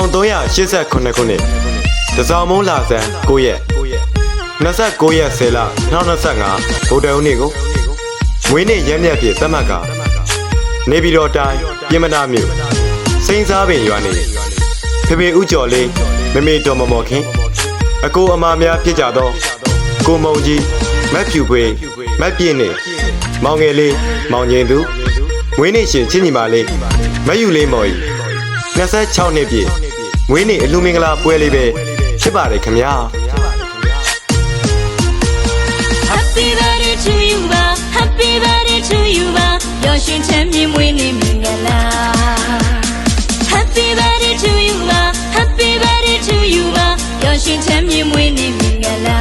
1389ခုနှစ်တစောင်းမုံလာဆန်း9ရက်29ရက်10လ2025ဗုဒ္ဓဦးနေ့ကိုမွေးနေ့ရက်မြတ်ဖြစ်သတ်မှတ်ကနေပြည်တော်တိုင်းပြင်မနာမြို့စိန်စားပင်ရွာနေဖေဖေဥကျော်လေးမမေတော်မမော်ခင်အကိုအမများဖြစ်ကြသောကိုမုံကြီးမက်ဖြူဖွေးမက်ပြင်းနေမောင်ငယ်လေးမောင်ငင်သူမွေးနေ့ရှင်ချင်းညီမလေးမယူလေးမော်ကြီး26နှစ်ပြည့် မွေးနေ့အလူမင်္ဂလာပွဲလေးပဲဖြစ်ပါတယ်ခင်ဗျာ Happy birthday to you ပါ Happy birthday to you ပါပျော်ရွှင်ချမ်းမြေ့မွေးနေ့မင်္ဂလာ Happy birthday to you ပါ Happy birthday to you ပါပျော်ရွှင်ချမ်းမြေ့မွေးနေ့မင်္ဂလာ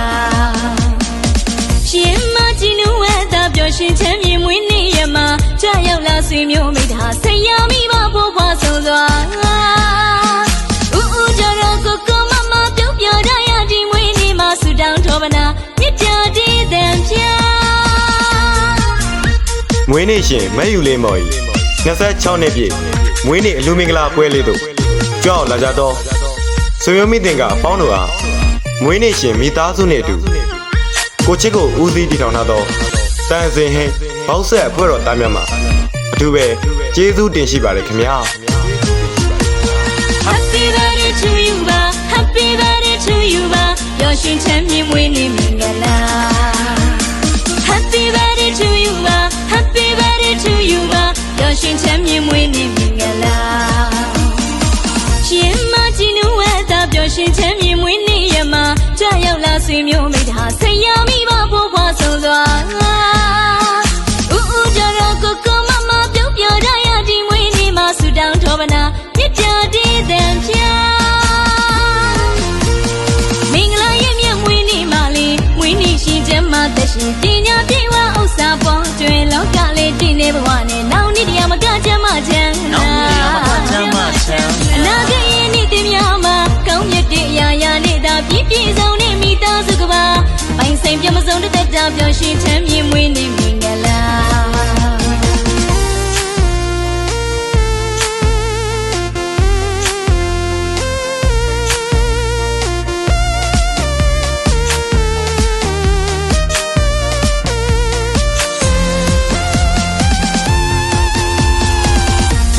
ရှင်မကြည်နူဝဲတာပျော်ရွှင်ချမ်းမြေ့မွေးနေ့ရမှာကြရောက်လာဆွေမျိုးမိသားဆ နေ့ရှင်မက်ယူလေးမော်ကြီး26နှစ်ပြည့်မွေးနေ့အလူမင်္ဂလာပွဲလေးတို့ကြောက်လာကြတော့ဆွေမျိုးမိတင်ကအပေါင်းတို့အားမွေးနေ့ရှင်မိသားစုနဲ့အတူကိုချစ်ကိုဦးစီးတည်ထောင်ထားသောတန်စင်ဟင်းဘောက်ဆက်အဖွဲ့တော်သားများမှာအထူးပဲကျေးဇူးတင်ရှိပါတယ်ခင်ဗျာ ရောက်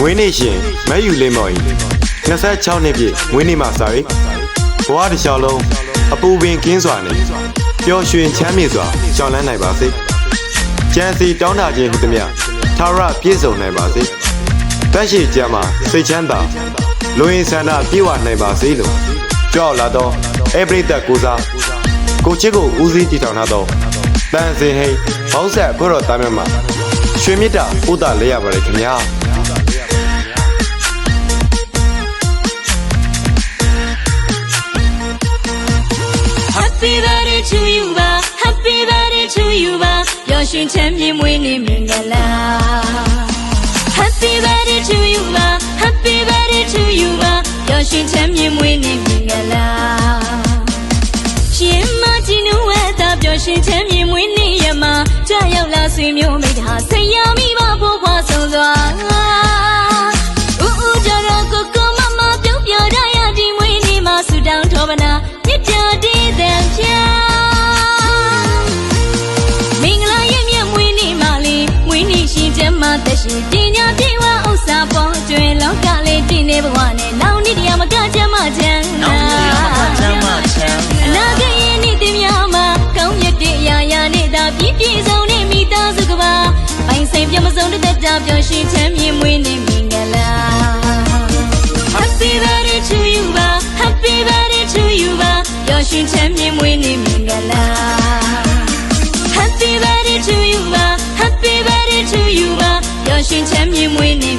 မွေးနေ့ရှင်မက်ယူလေးမော်ကြီး26နှစ်ပြည့်မွေးနေ့မှာစပြီးဘဝတစ်လျှောက်လုံးအပူပင်ကင်းစွာနဲ့ပျော်ရွှင်ချမ်းမြေ့စွာရှောင်လန်းနိုင်ပါစေ။ကြံစီတောင်းတခြင်းဟူသည်မြထာဝရပြည့်စုံနိုင်ပါစေ။တက်ရှိကြမှာစိတ်ချမ်းသာလူရင်းဆန္ဒပြေဝနိုင်ပါစေလို့ကြောက်လာတော့အပရိသတ်ကိုစားကိုချစ်ကိုဦးစီးတည်ထောင်ထားသောတန်စင်ဟိဘောက်ဆက်ဘုရောသားများမှာရွှေမြတ်တာဥဒ္ဒလဲရပါတယ်ခင်ဗျာ။ Happy birthday to you ပါ Happy birthday to you ပါပျော်ရွှင်ချမ်းမြေ့မွေးနေ့မင်္ဂလာ Happy birthday to you ပါ Happy birthday to you ပါပျော်ရွှင်ချမ်းမြေ့မွေးနေ့မင်္ဂလာရှင်မကြည်နူဝဲတာပျော်ရွှင်ချမ်းမြေ့မွေးနေ့ရမှာကြရောက်လာဆွေမျိုးမိသားဆရာမိဘ ရှင်ပညာပြေဝဥစ္စာပေါ်ကျွင်လောကလေးတည်နေဘဝနဲ့နောင်နေ့တရားမကကျမ်းမာချမ်းနောသာင်ရမချမ်းမချမ်းအနာဂတ်ရဲ့နေ့တင်များမှာကောင်းမြတ်တဲ့အရာရာနဲ့သာပြည့်ပြည့်စုံတဲ့မိသားစုကပါပိုင်ဆိုင်ပြမစုံတဲ့တက်တာပျော်ရွှင်ချမ်းမြေ့မွေးနေ့မင်္ဂလာ Happy birthday to you ပါ Happy birthday to you ပါပျော်ရွှင်ချမ်းမြေ့မွေးနေ့မင်္ဂလာ Happy